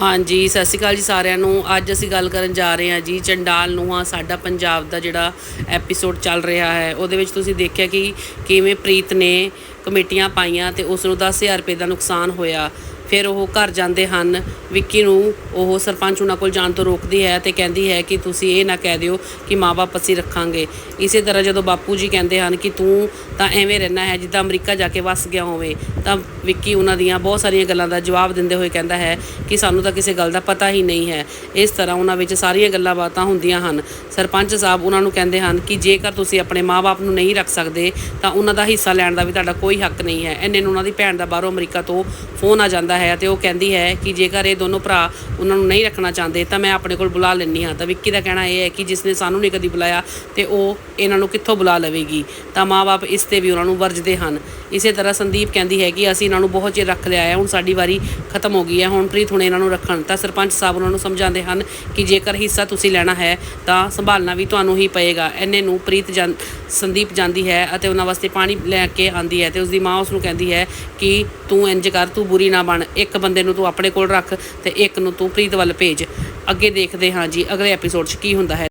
ਹਾਂਜੀ, ਸਤਿ ਸ਼੍ਰੀ ਅਕਾਲ ਜੀ ਸਾਰਿਆਂ ਨੂੰ। ਅੱਜ ਅਸੀਂ ਗੱਲ ਕਰਨ ਜਾ ਰਹੇ ਹਾਂ ਜੀ ਚੰਡਾਲ ਨੂੰਹਾਂ ਸਾਡਾ ਪੰਜਾਬ ਦਾ ਜਿਹੜਾ ਐਪੀਸੋਡ ਚੱਲ ਰਿਹਾ ਹੈ, ਉਹਦੇ ਵਿੱਚ ਤੁਸੀਂ ਦੇਖਿਆ ਕਿ ਕਿਵੇਂ ਪ੍ਰੀਤ ਨੇ ਕਮੇਟੀਆਂ ਪਾਈਆਂ ਤੇ ਉਸ ਨੂੰ 10000 ਰੁਪਏ ਦਾ ਨੁਕਸਾਨ ਹੋਇਆ। ਫਿਰ ਉਹ ਘਰ ਜਾਂਦੇ ਹਨ। ਵਿੱਕੀ ਨੂੰ ਉਹ ਸਰਪੰਚ ਉਹਨਾਂ ਕੋਲ ਜਾਣ ਤੋਂ ਰੋਕਦੀ ਹੈ ਤੇ ਕਹਿੰਦੀ ਹੈ ਕਿ ਤੁਸੀਂ ਇਹ ਨਾ ਕਹਿ ਦਿਓ ਕਿ ਮਾਪੇ ਅਸੀਂ ਰੱਖਾਂਗੇ। ਇਸੇ ਤਰ੍ਹਾਂ ਜਦੋਂ ਬਾਪੂ ਜੀ ਕਹਿੰਦੇ ਹਨ ਕਿ ਤੂੰ ਤਾਂ ਐਵੇਂ ਰਹਿਣਾ ਹੈ ਜਿੱਦਾਂ ਅਮਰੀਕਾ ਜਾ ਕੇ ਵਸ ਗਿਆ ਹੋਵੇ, ਤਾਂ ਵਿੱਕੀ ਉਹਨਾਂ ਦੀਆਂ ਬਹੁਤ ਸਾਰੀਆਂ ਗੱਲਾਂ ਦਾ ਜਵਾਬ ਦਿੰਦੇ ਹੋਏ ਕਹਿੰਦਾ ਹੈ ਕਿ ਸਾਨੂੰ ਤਾਂ ਕਿਸੇ ਗੱਲ ਦਾ ਪਤਾ ਹੀ ਨਹੀਂ ਹੈ। ਇਸ ਤਰ੍ਹਾਂ ਉਹਨਾਂ ਵਿੱਚ ਸਾਰੀਆਂ ਗੱਲਾਂ ਬਾਤਾਂ ਹੁੰਦੀਆਂ ਹਨ। ਸਰਪੰਚ ਸਾਹਿਬ ਉਹਨਾਂ ਨੂੰ ਕਹਿੰਦੇ ਹਨ ਕਿ ਜੇਕਰ ਤੁਸੀਂ ਆਪਣੇ ਮਾਪੇ ਨੂੰ ਨਹੀਂ ਰੱਖ ਸਕਦੇ, ਤਾਂ ਉਹਨਾਂ ਦਾ ਹਿੱਸਾ ਲੈਣ ਦਾ ਵੀ ਤੁਹਾਡਾ ਕੋਈ ਹੱਕ ਨਹੀਂ ਹੈ। ਇੰਨੇ ਨੂੰ ਉਹਨਾਂ ਦੀ ਭੈਣ ਦਾ ਬਾਹਰੋਂ ਅਮਰੀਕਾ ਤੋਂ ਫੋਨ ਆ ਜਾਂਦਾ ਹੈ। ਤੇ ਉਹ ਕਹਿੰਦੀ ਹੈ ਕਿ ਜੇਕਰ ਇਹ ਦੋਨੋਂ ਭਰਾ ਉਹਨਾਂ ਨੂੰ ਨਹੀਂ ਰੱਖਣਾ ਚਾਹੁੰਦੇ, ਤਾਂ ਮੈਂ ਆਪਣੇ ਕੋਲ ਬੁਲਾ ਲੈਂਦੀ ਹਾਂ। ਤਾਂ ਵਿੱਕੀ ਦਾ ਕਹਿਣਾ ਇਹ ਹੈ ਕਿ ਜਿਸ ਨੇ ਸਾਨੂੰ ਨਹੀਂ ਕਦੀ ਬੁਲਾਇਆ ਤੇ ਉਹ ਇਹਨਾਂ ਨੂੰ ਕਿੱਥੋਂ ਬੁਲਾ ਲਵੇਗੀ? ਤਾਂ ਮਾਪੇ ਇਸ ਤੇ ਵੀ ਉਹਨਾਂ ਨੂੰ ਵਰਜਦੇ ਹਨ। ਇਸੇ ਤਰ੍ਹਾਂ ਸੰਦੀਪ ਕਹਿੰਦੀ ਹੈ ਕਿ ਅਸੀਂ ਇਹਨਾਂ ਨੂੰ ਬਹੁਤ ਚਿਰ ਰੱਖ ਲਿਆ ਹੈ, ਹੁਣ ਸਾਡੀ ਵਾਰੀ ਖਤਮ ਹੋ ਗਈ ਹੈ। ਹੁਣ ਪ੍ਰੀਤ ਹੁਣ ਇਹਨਾਂ ਨੂੰ ਰੱਖਣ, ਤਾਂ ਸਰਪੰਚ ਸਾਹਿਬ ਉਹਨਾਂ ਨੂੰ ਸਮਝਾਉਂਦੇ ਹਨ ਕਿ ਜੇਕਰ ਹਿੱਸਾ ਤੁਸੀਂ ਲੈਣਾ ਹੈ, ਤਾਂ ਸੰਭਾਲਣਾ ਵੀ ਤੁਹਾਨੂੰ ਹੀ ਪਏਗਾ। ਐਨੇ ਨੂੰ ਪ੍ਰੀਤ ਜਾਂ ਸੰਦੀਪ ਜਾਂਦੀ ਹੈ ਅਤੇ ਉਹਨਾਂ ਵਾਸਤੇ ਪਾਣੀ ਲੈ ਕੇ ਆਂਦੀ ਹੈ ਤੇ ਉਸਦੀ ਮਾਂ ਉਸ ਨੂੰ ਕਹਿੰਦੀ ਹੈ ਕਿ ਤੂੰ ਇੰਜ ਕਰ, ਤੂੰ ਬੁਰੀ ਨਾ ਬਣ। ਇੱਕ ਬੰਦੇ ਨੂੰ ਤੂੰ ਆਪਣੇ ਕੋਲ ਰੱਖ ਤੇ ਇੱਕ ਨੂੰ ਤੂੰ ਪ੍ਰੀਤ ਵੱਲ ਭੇਜ। ਅੱਗੇ ਦੇਖਦੇ ਹਾਂ ਜੀ ਅਗਲੇ ਐਪੀਸੋਡ 'ਚ ਕੀ ਹੁੰਦਾ ਹੈ।